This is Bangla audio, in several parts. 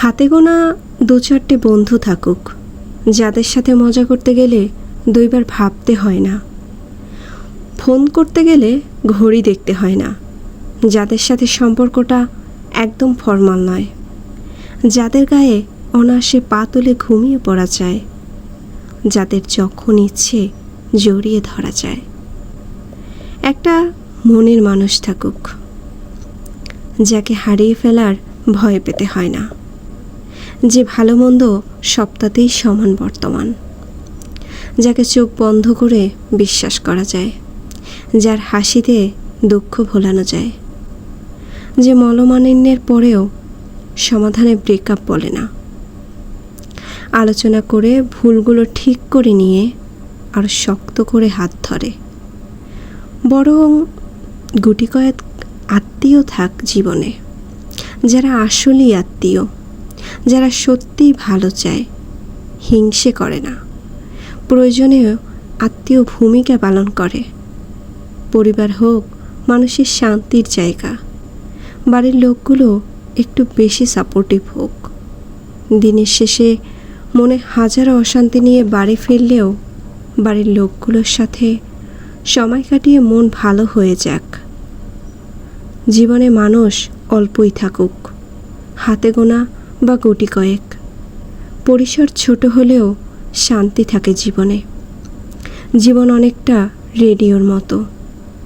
হাতে গোনা দু চারটে বন্ধু থাকুক, যাদের সাথে মজা করতে গেলে দুইবার ভাবতে হয় না। ফোন করতে গেলে ঘড়ি দেখতে হয় না, যাদের সাথে সম্পর্কটা একদম ফর্মাল নয়, যাদের গায়ে অনায়াসে পা তুলে ঘুমিয়ে পড়া যায়, যাদের যখন ইচ্ছে জড়িয়ে ধরা যায়। একটা মনের মানুষ থাকুক, যাকে হারিয়ে ফেলার ভয় পেতে হয় না। যে ভালো মন্দ সপ্তাহতেই সমান বর্তমান। যাকে চোখ বন্ধ করে বিশ্বাস করা যায়, যার হাসিতে দুঃখ ভোলানো যায়। যে মলমালিন্যের পরেও সমাধানে ব্রেকআপ বলে না। আলোচনা করে ভুলগুলো ঠিক করে নিয়ে আর শক্ত করে হাত ধরে। বরং গুটি কয়েক আত্মীয় থাক জীবনে, যারা আসলেই আত্মীয়। যারা সত্যিই ভালো চায়, হিংসে করে না। প্রয়োজনেও আত্মীয় ভূমিকা পালন করে। পরিবার হোক, মানুষের শান্তির জায়গা। বাড়ির লোকগুলো একটু বেশি সাপোর্টিভ হোক। দিনের শেষে মনে হাজারো অশান্তি নিয়ে বাড়ি ফিরলেও বাড়ির লোকগুলোর সাথে সময় কাটিয়ে মন ভালো হয়ে যাক। জীবনে মানুষ অল্পই থাকুক। হাতে গোনা বা গুটি কয়েক। পরিসর ছোট হলেও শান্তি থাকে জীবনে। জীবন অনেকটা রেডিওর মতো।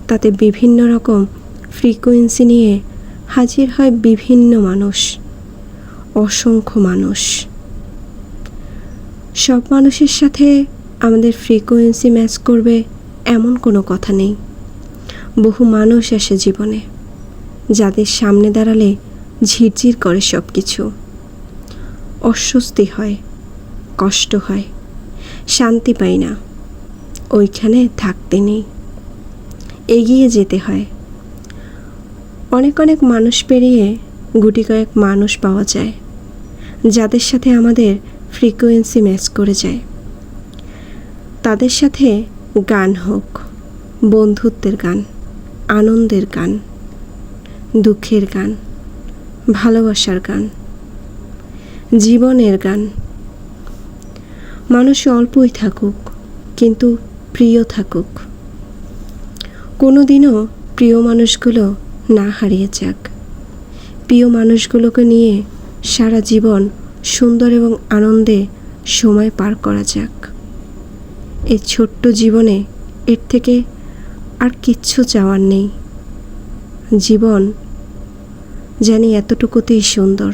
তাতে বিভিন্ন রকম ফ্রিকোয়েন্সি নিয়ে হাজির হয় বিভিন্ন মানুষ। অসংখ্য মানুষ। সব মানুষের সাথে আমাদের ফ্রিকোয়েন্সি ম্যাচ করবে এমন কোনো কথা নেই। বহু মানুষ আসে জীবনে। যাদের সামনে দাঁড়ালে ঝিরঝির করে সব কিছু অস্বস্তি হয়, কষ্ট হয়, শান্তি পাই না। ওইখানে থাকতে নেই। এগিয়ে যেতে হয়। অনেক অনেক মানুষ পেরিয়ে গুটি কয়েক মানুষ পাওয়া যায়, যাদের সাথে আমাদের ফ্রিকোয়েন্সি ম্যাচ করে যায়। তাদের সাথে গান হোক, বন্ধুত্বের গান, আনন্দের গান, দুঃখের গান, ভালোবাসার গান জীবনের গান। মানুষ অল্পই থাকুক, কিন্তু প্রিয় থাকুক। কোনো দিনও প্রিয় মানুষগুলো না হারিয়ে যাক। প্রিয় মানুষগুলোকে নিয়ে সারা জীবন সুন্দর এবং আনন্দে সময় পার করা যাক। এই ছোট্ট জীবনে এর থেকে আর কিচ্ছু চাওয়ার নেই। জীবন জানি এতটুকুতেই সুন্দর।